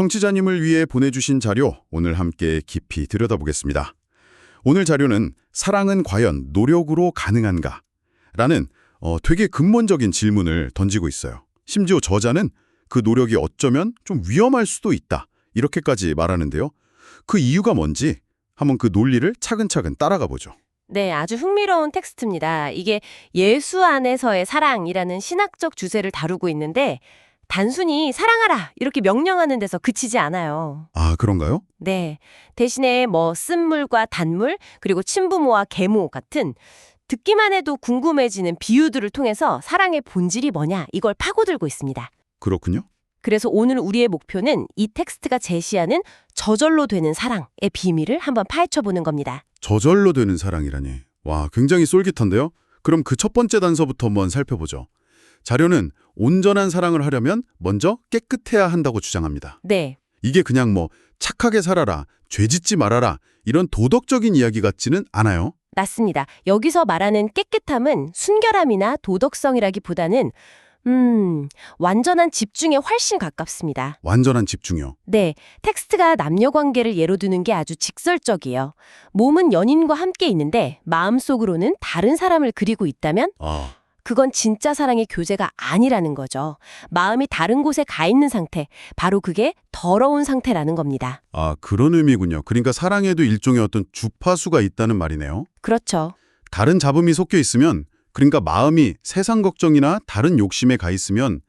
청취자님을 위해 보내주신 자료 오늘 함께 깊이 들여다보겠습니다. 오늘 자료는 사랑은 과연 노력으로 가능한가? 라는 어, 되게 근본적인 질문을 던지고 있어요. 심지어 저자는 그 노력이 어쩌면 좀 위험할 수도 있다. 이렇게까지 말하는데요. 그 이유가 뭔지 한번 그 논리를 차근차근 따라가 보죠. 네, 아주 흥미로운 텍스트입니다. 이게 예수 안에서의 사랑이라는 신학적 주제를 다루고 있는데 단순히 사랑하라 이렇게 명령하는 데서 그치지 않아요. 아, 그런가요? 네, 대신에 뭐 쓴물과 단물 그리고 친부모와 계모 같은 듣기만 해도 궁금해지는 비유들을 통해서 사랑의 본질이 뭐냐 이걸 파고들고 있습니다. 그렇군요. 그래서 오늘 우리의 목표는 이 텍스트가 제시하는 저절로 되는 사랑의 비밀을 한번 파헤쳐 보는 겁니다. 저절로 되는 사랑이라니. 와, 굉장히 쏠깃한데요? 그럼 그 첫 번째 단서부터 한번 살펴보죠. 자료는 온전한 사랑을 하려면 먼저 깨끗해야 한다고 주장합니다. 네, 이게 그냥 뭐 착하게 살아라, 죄 짓지 말아라 이런 도덕적인 이야기 같지는 않아요. 맞습니다. 여기서 말하는 깨끗함은 순결함이나 도덕성이라기보다는 음, 완전한 집중에 훨씬 가깝습니다. 완전한 집중요. 네, 텍스트가 남녀 관계를 예로 드는 게 아주 직설적이에요. 몸은 연인과 함께 있는데 마음속으로는 다른 사람을 그리고 있다면 아, 그건 진짜 사랑의 교제가 아니라는 거죠. 마음이 다른 곳에 가 있는 상태, 바로 그게 더러운 상태라는 겁니다. 아 그런 의미군요. 그러니까 사랑에도 일종의 어떤 주파수가 있다는 말이네요. 그렇죠. 다른 잡음이 섞여 있으면 그러니까 마음이 세상 걱정이나 다른 욕심에 가 있으면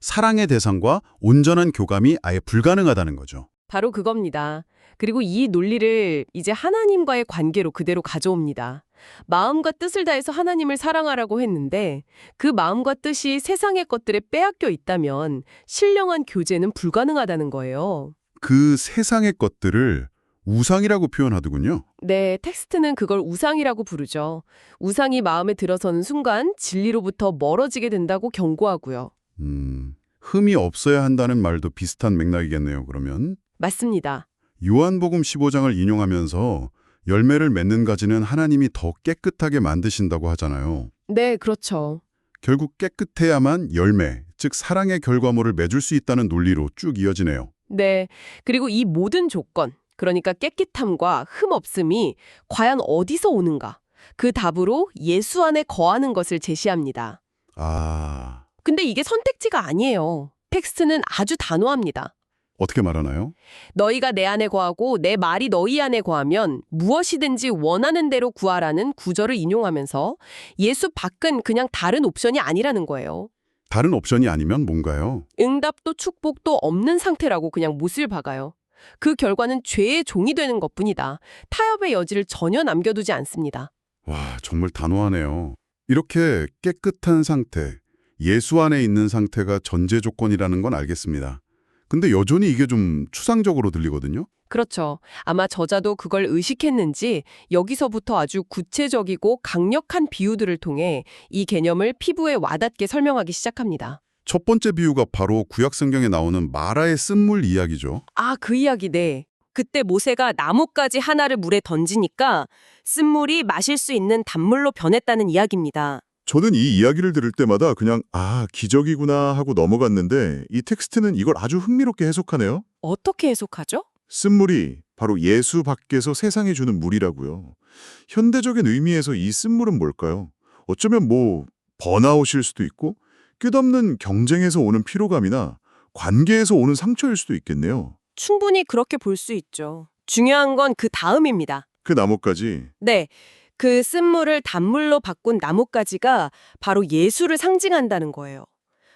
사랑의 대상과 온전한 교감이 아예 불가능하다는 거죠. 바로 그겁니다. 그리고 이 논리를 이제 하나님과의 관계로 그대로 가져옵니다. 마음과 뜻을 다해서 하나님을 사랑하라고 했는데 그 마음과 뜻이 세상의 것들에 빼앗겨 있다면 신령한 교제는 불가능하다는 거예요. 그 세상의 것들을 우상이라고 표현하더군요. 네, 텍스트는 그걸 우상이라고 부르죠. 우상이 마음에 들어서는 순간 진리로부터 멀어지게 된다고 경고하고요. 음, 흠이 없어야 한다는 말도 비슷한 맥락이겠네요. 그러면 맞습니다. 요한복음 15장을 인용하면서 열매를 맺는 가지는 하나님이 더 깨끗하게 만드신다고 하잖아요. 네, 그렇죠. 결국 깨끗해야만 열매, 즉 사랑의 결과물을 맺을 수 있다는 논리로 쭉 이어지네요. 네. 그리고 이 모든 조건, 그러니까 깨끗함과 흠 없음이 과연 어디서 오는가? 그 답으로 예수 안에 거하는 것을 제시합니다. 아, 근데 이게 선택지가 아니에요. 텍스트는 아주 단호합니다. 어떻게 말하나요? 너희가 내 안에 거하고 내 말이 너희 안에 거하면 무엇이든지 원하는 대로 구하라는 구절을 인용하면서 예수 밖은 그냥 다른 옵션이 아니라는 거예요. 다른 옵션이 아니면 뭔가요? 응답도 축복도 없는 상태라고 그냥 못을 박아요. 그 결과는 죄의 종이 되는 것뿐이다. 타협의 여지를 전혀 남겨두지 않습니다. 와, 정말 단호하네요. 이렇게 깨끗한 상태, 예수 안에 있는 상태가 전제 조건이라는 건 알겠습니다. 근데 여전히 이게 좀 추상적으로 들리거든요? 그렇죠. 아마 저자도 그걸 의식했는지 여기서부터 아주 구체적이고 강력한 비유들을 통해 이 개념을 피부에 와닿게 설명하기 시작합니다. 첫 번째 비유가 바로 구약 성경에 나오는 마라의 쓴물 이야기죠. 아, 그 이야기 네. 그때 모세가 나뭇가지 하나를 물에 던지니까 쓴물이 마실 수 있는 단물로 변했다는 이야기입니다. 저는 이 이야기를 들을 때마다 그냥 아, 기적이구나 하고 넘어갔는데 이 텍스트는 이걸 아주 흥미롭게 해석하네요. 어떻게 해석하죠? 쓴물이 바로 예수 밖에서 세상에 주는 물이라고요. 현대적인 의미에서 이 쓴물은 뭘까요? 어쩌면 뭐 번아웃일 수도 있고 끝없는 경쟁에서 오는 피로감이나 관계에서 오는 상처일 수도 있겠네요. 충분히 그렇게 볼 수 있죠. 중요한 건 그 다음입니다. 그 나뭇가지 네. 그 쓴물을 단물로 바꾼 나뭇가지가 바로 예수를 상징한다는 거예요.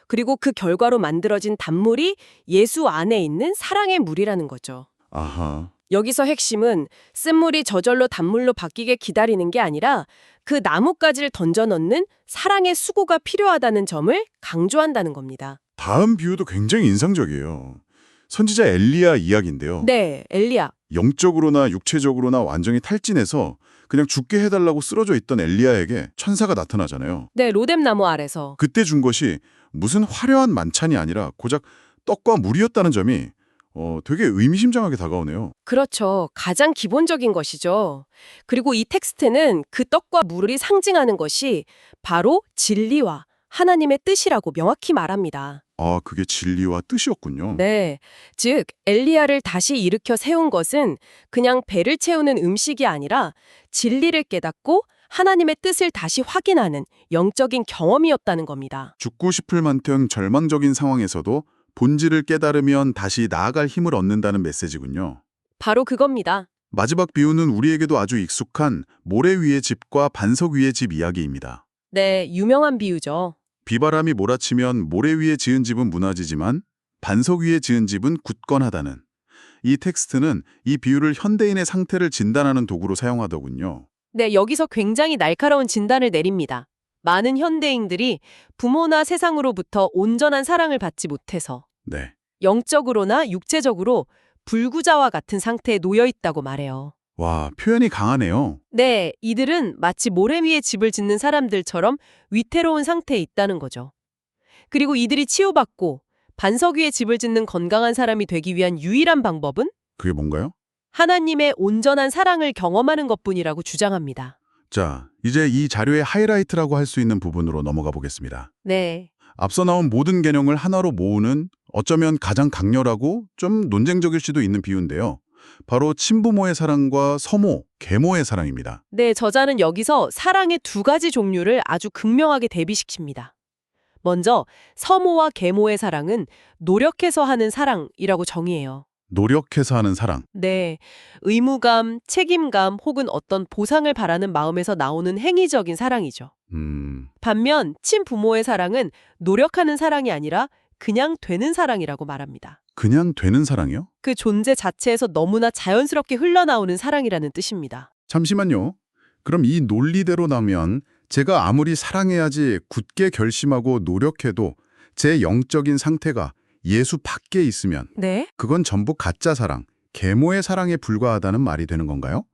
그리고 그 결과로 만들어진 단물이 예수 안에 있는 사랑의 물이라는 거죠. 아하. 여기서 핵심은 쓴물이 저절로 단물로 바뀌게 기다리는 게 아니라 그 나뭇가지를 던져 넣는 사랑의 수고가 필요하다는 점을 강조한다는 겁니다. 다음 비유도 굉장히 인상적이에요. 선지자 엘리야 이야기인데요. 네, 엘리야. 영적으로나 육체적으로나 완전히 탈진해서 그냥 죽게 해달라고 쓰러져 있던 엘리야에게 천사가 나타나잖아요. 네, 로뎀나무 아래서. 그때 준 것이 무슨 화려한 만찬이 아니라 고작 떡과 물이었다는 점이 어, 되게 의미심장하게 다가오네요. 그렇죠. 가장 기본적인 것이죠. 그리고 이 텍스트는 그 떡과 물이 상징하는 것이 바로 진리와 하나님의 뜻이라고 명확히 말합니다. 아, 그게 진리와 뜻이었군요. 네. 즉, 엘리야를 다시 일으켜 세운 것은 그냥 배를 채우는 음식이 아니라 진리를 깨닫고 하나님의 뜻을 다시 확인하는 영적인 경험이었다는 겁니다. 죽고 싶을 만큼 절망적인 상황에서도 본질을 깨달으면 다시 나아갈 힘을 얻는다는 메시지군요. 바로 그겁니다. 마지막 비유는 우리에게도 아주 익숙한 모래 위의 집과 반석 위의 집 이야기입니다. 네, 유명한 비유죠. 비바람이 몰아치면 모래 위에 지은 집은 무너지지만 반석 위에 지은 집은 굳건하다는 이 텍스트는 이 비유를 현대인의 상태를 진단하는 도구로 사용하더군요. 네, 여기서 굉장히 날카로운 진단을 내립니다. 많은 현대인들이 부모나 세상으로부터 온전한 사랑을 받지 못해서 네. 영적으로나 육체적으로 불구자와 같은 상태에 놓여 있다고 말해요. 와, 표현이 강하네요. 네, 이들은 마치 모래 위에 집을 짓는 사람들처럼 위태로운 상태에 있다는 거죠. 그리고 이들이 치유받고 반석 위에 집을 짓는 건강한 사람이 되기 위한 유일한 방법은 그게 뭔가요? 하나님의 온전한 사랑을 경험하는 것뿐이라고 주장합니다. 자, 이제 이 자료의 하이라이트라고 할 수 있는 부분으로 넘어가 보겠습니다. 네. 앞서 나온 모든 개념을 하나로 모으는 어쩌면 가장 강렬하고 좀 논쟁적일 수도 있는 비유인데요. 바로 친부모의 사랑과 서모, 계모의 사랑입니다. 네, 저자는 여기서 사랑의 두 가지 종류를 아주 극명하게 대비시킵니다. 먼저 서모와 계모의 사랑은 노력해서 하는 사랑이라고 정의해요. 노력해서 하는 사랑. 네, 의무감, 책임감 혹은 어떤 보상을 바라는 마음에서 나오는 행위적인 사랑이죠. 음, 반면 친부모의 사랑은 노력하는 사랑이 아니라 그냥 되는 사랑이라고 말합니다. 그냥 되는 사랑이요? 그 존재 자체에서 너무나 자연스럽게 흘러나오는 사랑이라는 뜻입니다. 잠시만요. 그럼 이 논리대로 나면 제가 아무리 사랑해야지 굳게 결심하고 노력해도 제 영적인 상태가 예수 밖에 있으면 네? 그건 전부 가짜 사랑, 계모의 사랑에 불과하다는 말이 되는 건가요?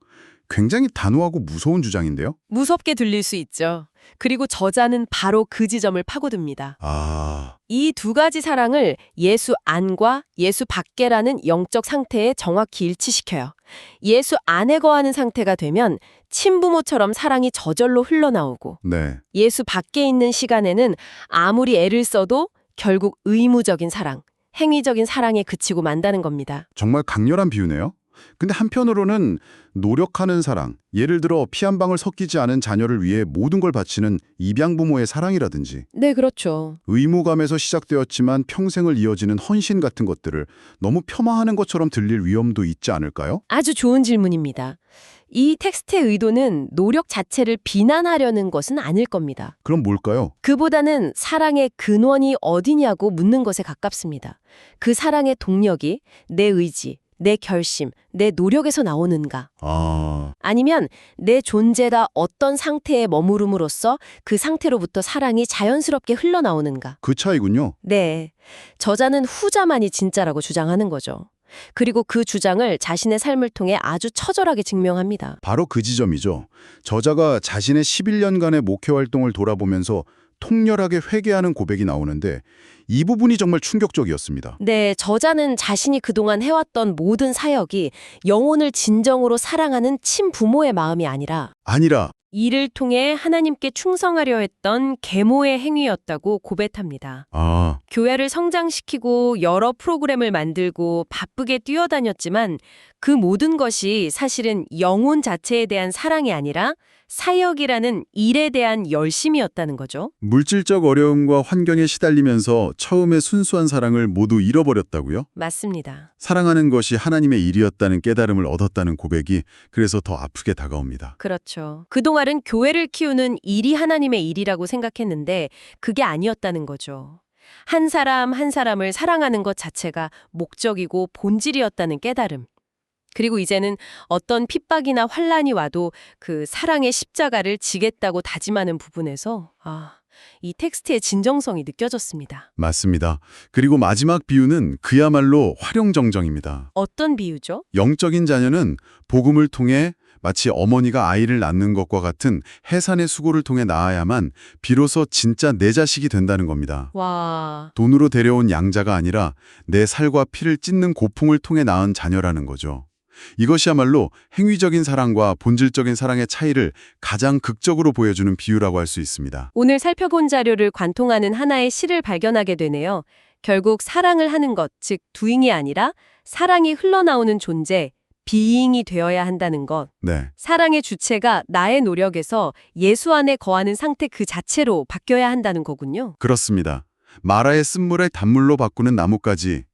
굉장히 단호하고 무서운 주장인데요. 무섭게 들릴 수 있죠. 그리고 저자는 바로 그 지점을 파고듭니다. 아, 이 두 가지 사랑을 예수 안과 예수 밖에라는 영적 상태에 정확히 일치시켜요. 예수 안에 거하는 상태가 되면 친부모처럼 사랑이 저절로 흘러나오고 네. 예수 밖에 있는 시간에는 아무리 애를 써도 결국 의무적인 사랑, 행위적인 사랑에 그치고 만다는 겁니다. 정말 강렬한 비유네요. 근데 한편으로는 노력하는 사랑, 예를 들어 피 한 방울 섞이지 않은 자녀를 위해 모든 걸 바치는 입양부모의 사랑이라든지 네, 그렇죠. 의무감에서 시작되었지만 평생을 이어지는 헌신 같은 것들을 너무 폄하하는 것처럼 들릴 위험도 있지 않을까요? 아주 좋은 질문입니다. 이 텍스트의 의도는 노력 자체를 비난하려는 것은 아닐 겁니다. 그럼 뭘까요? 그보다는 사랑의 근원이 어디냐고 묻는 것에 가깝습니다. 그 사랑의 동력이 내 의지, 내 결심, 내 노력에서 나오는가? 아, 아니면 내 존재가 어떤 상태에 머무름으로써 그 상태로부터 사랑이 자연스럽게 흘러나오는가? 그 차이군요. 네. 저자는 후자만이 진짜라고 주장하는 거죠. 그리고 그 주장을 자신의 삶을 통해 아주 처절하게 증명합니다. 바로 그 지점이죠. 저자가 자신의 11년간의 목회 활동을 돌아보면서 통렬하게 회개하는 고백이 나오는데 이 부분이 정말 충격적이었습니다. 네, 저자는 자신이 그동안 해왔던 모든 사역이 영혼을 진정으로 사랑하는 친부모의 마음이 아니라 아니라 이를 통해 하나님께 충성하려 했던 계모의 행위였다고 고백합니다. 아, 교회를 성장시키고 여러 프로그램을 만들고 바쁘게 뛰어다녔지만 그 모든 것이 사실은 영혼 자체에 대한 사랑이 아니라 사역이라는 일에 대한 열심이었다는 거죠. 물질적 어려움과 환경에 시달리면서 처음에 순수한 사랑을 모두 잃어버렸다고요? 맞습니다. 사랑하는 것이 하나님의 일이었다는 깨달음을 얻었다는 고백이 그래서 더 아프게 다가옵니다. 그렇죠. 그동안은 교회를 키우는 일이 하나님의 일이라고 생각했는데 그게 아니었다는 거죠. 한 사람 한 사람을 사랑하는 것 자체가 목적이고 본질이었다는 깨달음. 그리고 이제는 어떤 핍박이나 환란이 와도 그 사랑의 십자가를 지겠다고 다짐하는 부분에서 아, 이 텍스트의 진정성이 느껴졌습니다. 맞습니다. 그리고 마지막 비유는 그야말로 활용정정입니다. 어떤 비유죠? 영적인 자녀는 복음을 통해 마치 어머니가 아이를 낳는 것과 같은 해산의 수고를 통해 낳아야만 비로소 진짜 내 자식이 된다는 겁니다. 와, 돈으로 데려온 양자가 아니라 내 살과 피를 찢는 고풍을 통해 낳은 자녀라는 거죠. 이것이야말로 행위적인 사랑과 본질적인 사랑의 차이를 가장 극적으로 보여주는 비유라고 할 수 있습니다. 오늘 살펴본 자료를 관통하는 하나의 시를 발견하게 되네요. 결국 사랑을 하는 것, 즉 doing이 아니라 사랑이 흘러나오는 존재, being이 되어야 한다는 것. 네. 사랑의 주체가 나의 노력에서 예수 안에 거하는 상태 그 자체로 바뀌어야 한다는 거군요. 그렇습니다. 마라의 쓴물을 단물로 바꾸는 나무까지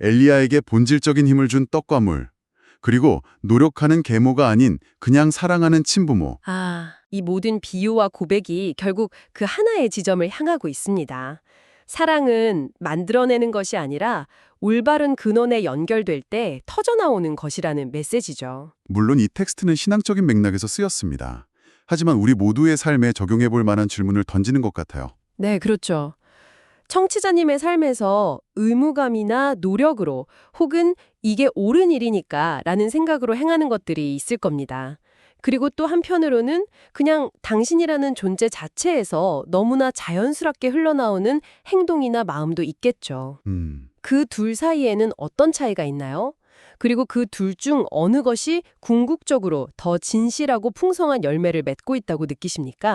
엘리야에게 본질적인 힘을 준 떡과 물, 그리고 노력하는 계모가 아닌 그냥 사랑하는 친부모. 아, 이 모든 비유와 고백이 결국 그 하나의 지점을 향하고 있습니다. 사랑은 만들어내는 것이 아니라 올바른 근원에 연결될 때 터져나오는 것이라는 메시지죠. 물론 이 텍스트는 신앙적인 맥락에서 쓰였습니다. 하지만 우리 모두의 삶에 적용해 볼 만한 질문을 던지는 것 같아요. 네, 그렇죠. 청취자님의 삶에서 의무감이나 노력으로 혹은 이게 옳은 일이니까 라는 생각으로 행하는 것들이 있을 겁니다. 그리고 또 한편으로는 그냥 당신이라는 존재 자체에서 너무나 자연스럽게 흘러나오는 행동이나 마음도 있겠죠. 음, 그둘 사이에는 어떤 차이가 있나요? 그리고 그 둘 중 어느 것이 궁극적으로 더 진실하고 풍성한 열매를 맺고 있다고 느끼십니까?